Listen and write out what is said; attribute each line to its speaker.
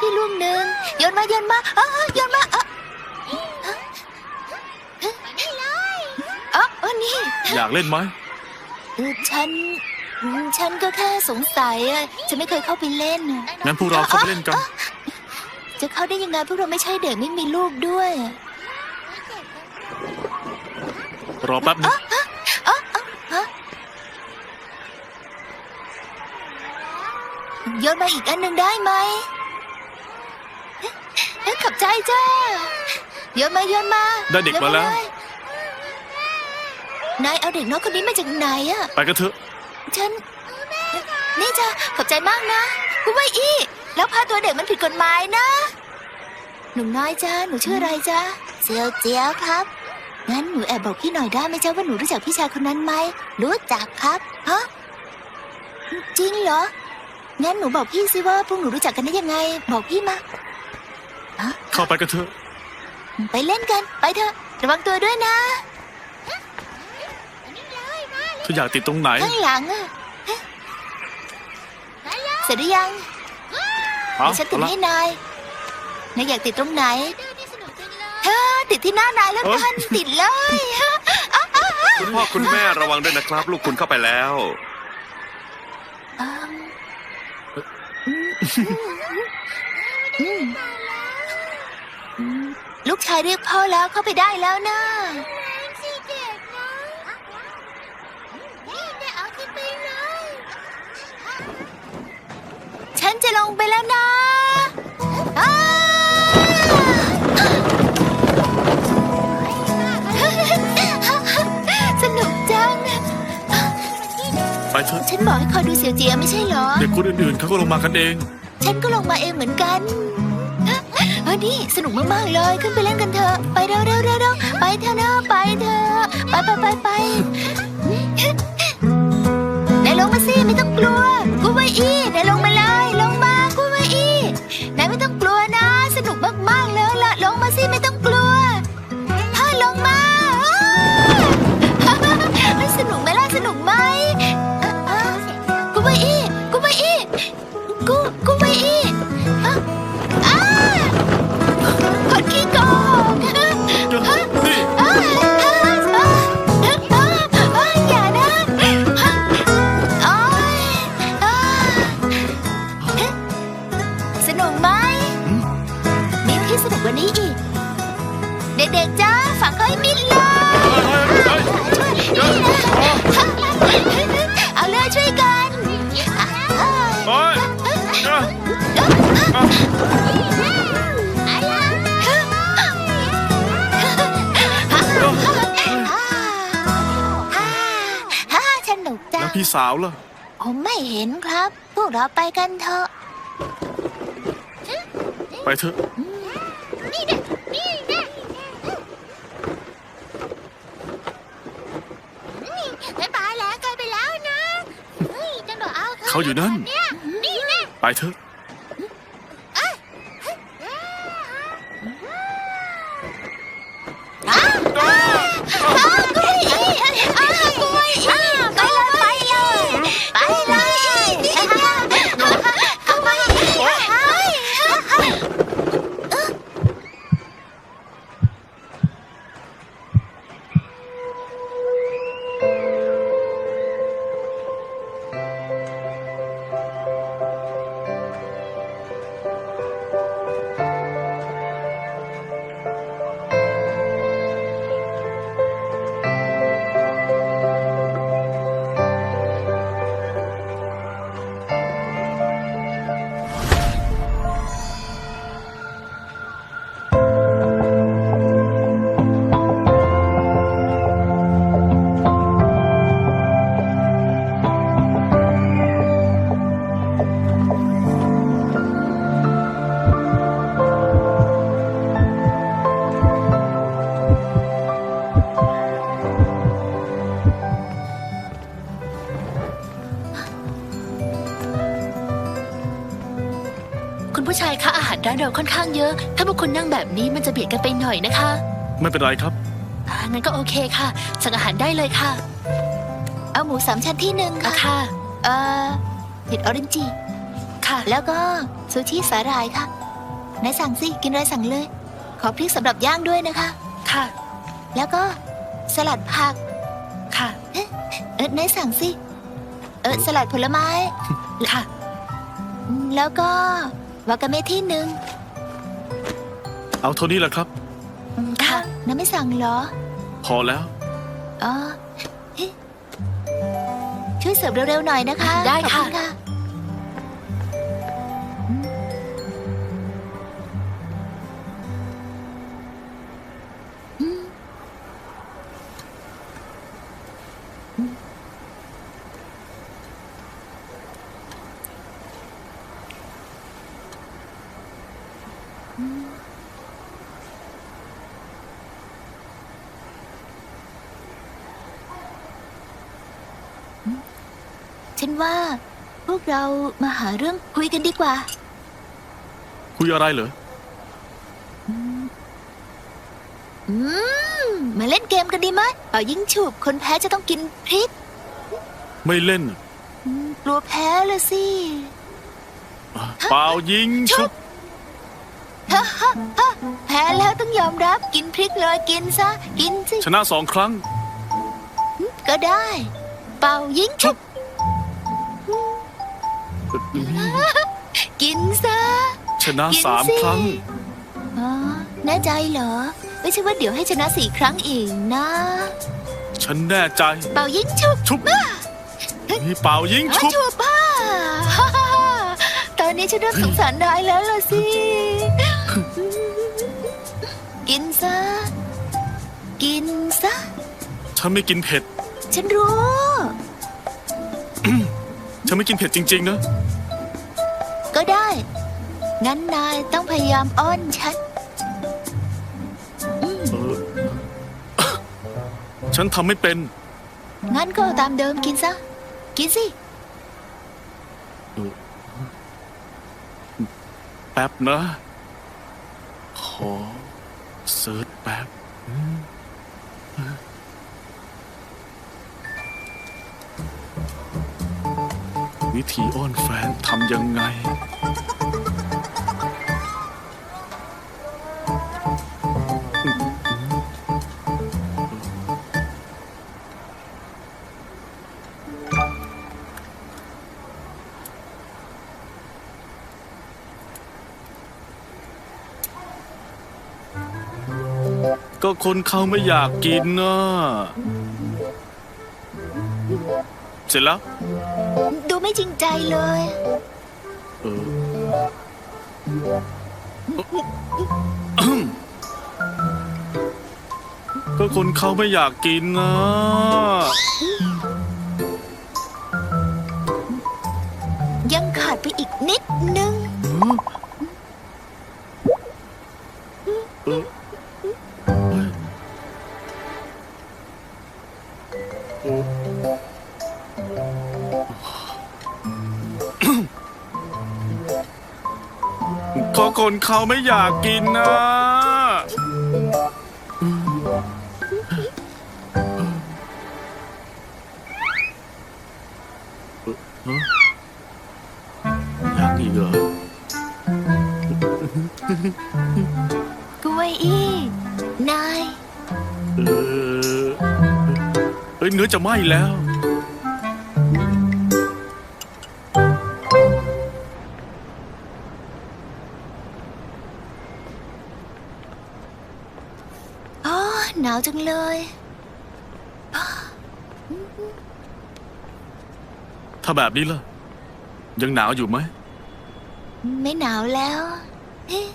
Speaker 1: พี่ลูกหนึ่งโยนมาโยนมาเออโยนมาเออเออเออนี่
Speaker 2: อยากเล่นไหม
Speaker 1: เออฉันอืมฉันก็แค่สงสัยอะฉันไม่เคยเข้าไปเล่นน่ะ
Speaker 2: งั้นพวกเราเข้าไปเล่นกัน
Speaker 1: จะเข้าได้ยังไงพวกเราไม่ใช่เด็กไม่มีลูกด้วยอะ
Speaker 2: รอแป๊บนึง
Speaker 1: โยนมาอีกอันหนึ่งได้ไหมเอ๊ะ ขับใจจ้าโยนมาโยนมา
Speaker 2: ได้เด็กมาแล้ว
Speaker 1: โยนเยนายเอาเด็กน้อยคนนี้มาจากไหนอะ
Speaker 2: ไปกันเถอะ
Speaker 1: ฉัน นี่จ้ะขอบใจมากนะคุณว่าอี้ แล้วพาตัวเด็กมันผิดกฎหมายนะ หนูน้อยจ้าหนูชื่ออะไรจ้าเซียวเจียวครับ งั้นหนูแอบบอกพี่หน่อยได้ไหมจ้าว่าหนูรู้จักพี่ชายคนนั้นไหม รู้จักครับ ฮะ จริงเหรอ งั้นหนูบอกพี่สิว่าพวกหนูรู้จักกันได้ยังไง บอกพี่มา
Speaker 2: เข้าไปกันเถอะ
Speaker 1: ไปเล่นกัน ไปเถอะ ระวังตัวด้วยนะ
Speaker 2: เธออยากติดตรงไหน
Speaker 1: ข้างหลังอะเสร็จหรือยัง
Speaker 2: เอา
Speaker 1: เดี๋ยวฉันติด
Speaker 2: เอาละ
Speaker 1: ให้นายนายอยากติดตรงไหนเธอติดที่หน้านายแล้วกันติดเลย
Speaker 3: คุณพ่อคุณแม่ระวังด้วยนะครับ ลูกคุณเข้าไปแล้ว
Speaker 1: อืมอืมอืมอืม ลูกชายเรียกพ่อแล้วเข้าไปได้แล้วนะฉันจะลงไปแล้วนะอ้าสนุกจัง
Speaker 2: ไปเถอะ
Speaker 1: ฉันบอกให้คอยดูเสียวเจียไม่ใช่เหรอ
Speaker 2: เด็กคนอื่นๆเขาก็ลงมากันเอง
Speaker 1: ฉันก็ลงมาเองเหมือนกันเออ นี่สนุกมากๆเลย ขึ้นไปเล่นกันเถอะ ไปเร็วเร็วเร็วเร็วไปเถอะนะไปเถอะไปไปไปไปนายลงมาสิไม่ต้องกลัวกูไวอี้นายลงมา สาวล่ะผมไม่เห็นครับ พวกเราไปกันเถอะ
Speaker 2: ไปเถอะ
Speaker 1: ไม่ไปแล้วไกลไปแล้วนะเฮ้ยจังหวะเอา
Speaker 2: เขาอยู่นั่น
Speaker 1: นี่นะ
Speaker 2: ไปเถอะ
Speaker 1: อ้าวอ้าว
Speaker 4: รร้านเราค่อนข้างเยอะ ถ้าพวกคุณนั่งแบบนี้มันจะเบียดกันไปหน่อยนะคะ
Speaker 2: ไม่เป็นไรครับ
Speaker 4: อ่างั้นก็โอเคค่ะ สั่งอาหารได้เลยค่ะ
Speaker 1: เอาหมูสามชั้นที่หนึ่ง
Speaker 4: อะ
Speaker 1: ค่ะ
Speaker 4: ค่ะ
Speaker 1: เอ่อเห็ดออเรนจิ
Speaker 4: ค่ะ
Speaker 1: แล้วก็ซูชิสาหร่ายค่ะไหนายสั่งสิ กินอะไรสั่งเลย ขอพริกสำหรับย่างด้วยนะคะ
Speaker 4: ค่ะ
Speaker 1: แล้วก็สลัดผัก
Speaker 4: ค่ะ
Speaker 1: เออนายสั่งสิ เออสลัดผลไม้
Speaker 4: ค่ะ
Speaker 1: อืมแล้วก็วากาเมะที่หนึ่ง
Speaker 2: เอาเท่านี้แหละครับ
Speaker 4: ค่ะ
Speaker 1: น้าไม่สั่งเหรอ
Speaker 2: พอแล้ว
Speaker 1: อ๋อเฮ้ช่วยเสิร์ฟเร็วๆหน่อยนะคะ
Speaker 4: ได้
Speaker 1: ขอบ
Speaker 4: ค่ะ
Speaker 1: ณค่ะอืมอืมอืม ฉันว่า พวกเรามาหาเรื่องคุยกันดีกว่า
Speaker 2: คุยอะไรเหรอ
Speaker 1: อืม มาเล่นเกมกันดีไหมเป่ายิงฉุบคนแพ้จะต้องกินพริก
Speaker 2: ไม่เล่น
Speaker 1: อืมกลัวแพ้เลยสิ
Speaker 2: เปล่ายิงชุบ
Speaker 1: ฮ่าฮ่าฮ่าแพ้แล้วต้องยอมรับกินพริกเลยกินซะ กินสิ
Speaker 2: ชนะสองครั้ง
Speaker 1: ก็ได้ เป่ายิงฉุบ กินซะ
Speaker 2: ชนะ
Speaker 1: กิน
Speaker 2: สาม
Speaker 1: สิ
Speaker 2: ครั้ง
Speaker 1: อ๋อแน่ใจเหรอ ไม่ใช่ว่าเดี๋ยวให้ชนะสี่ครั้งอีกนะ
Speaker 2: ฉันแน่ใจ
Speaker 1: เป่ายิงฉุบ
Speaker 2: ชุบนี่เปล่ายิง
Speaker 1: อ๋อ
Speaker 2: ชุบ
Speaker 1: ฉุบป้าฮ่าฮ่าฮ่าตอนนี้ฉันเริ่มสงสารนายแล้วล่ะสิ กินซะ กินซะ
Speaker 2: ฉันไม่กินเผ็ด
Speaker 1: ฉันรู้
Speaker 2: ฉันไม่กินเผ็ดจริง ๆ นะ
Speaker 1: ก็ได้ งั้นนายต้องพยายามอ้อนฉัน
Speaker 2: เออฉันทำไม่เป็น
Speaker 1: งั้นก็ตามเดิมกินซะ กินสิ
Speaker 2: แป๊บนะ ขอเซิร์ชแป๊บ อืม วิธีอ้อนแฟนทำยังไง ก็คนเขาไม่อยากกินนะ เสร็จแล้ว
Speaker 1: ดูไม่จริงใจเลย
Speaker 2: เอออืมก็คนเขาไม่อยากกินนะ
Speaker 1: ก็
Speaker 2: คนเขาไม่อยากกินนะอยากอีกเหรอ
Speaker 1: กล้วยอี้นาย
Speaker 2: เออเอ้ยเนื้อจะไหม้แล้ว
Speaker 1: หนาวจังเลย
Speaker 2: ถ้าแบบนี้ล่ะ ยังหนาวอยู่ไหม
Speaker 1: ไม่หนาวแล้วเอ๊ะ